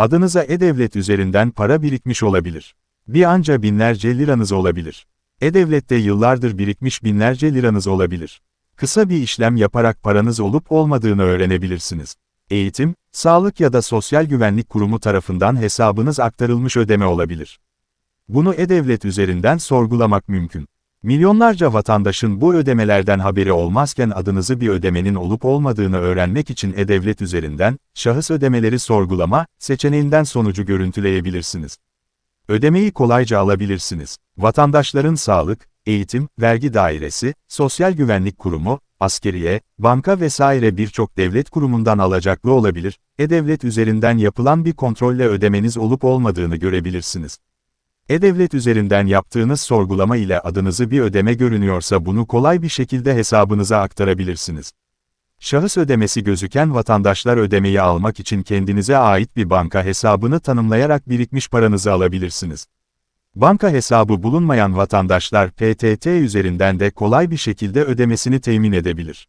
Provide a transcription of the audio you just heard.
Adınıza E-Devlet üzerinden para birikmiş olabilir. Bir anca binlerce liranız olabilir. E-Devlet'te yıllardır birikmiş binlerce liranız olabilir. Kısa bir işlem yaparak paranız olup olmadığını öğrenebilirsiniz. Eğitim, sağlık ya da sosyal güvenlik kurumu tarafından hesabınız aktarılmış ödeme olabilir. Bunu E-Devlet üzerinden sorgulamak mümkün. Milyonlarca vatandaşın bu ödemelerden haberi olmazken adınızı bir ödemenin olup olmadığını öğrenmek için E-Devlet üzerinden, şahıs ödemeleri sorgulama, seçeneğinden sonucu görüntüleyebilirsiniz. Ödemeyi kolayca alabilirsiniz. Vatandaşların sağlık, eğitim, vergi dairesi, sosyal güvenlik kurumu, askeriye, banka vesaire birçok devlet kurumundan alacaklı olabilir, E-Devlet üzerinden yapılan bir kontrolle ödemeniz olup olmadığını görebilirsiniz. E-Devlet üzerinden yaptığınız sorgulama ile adınızı bir ödeme görünüyorsa bunu kolay bir şekilde hesabınıza aktarabilirsiniz. Şahıs ödemesi gözüken vatandaşlar ödemeyi almak için kendinize ait bir banka hesabını tanımlayarak birikmiş paranızı alabilirsiniz. Banka hesabı bulunmayan vatandaşlar PTT üzerinden de kolay bir şekilde ödemesini temin edebilir.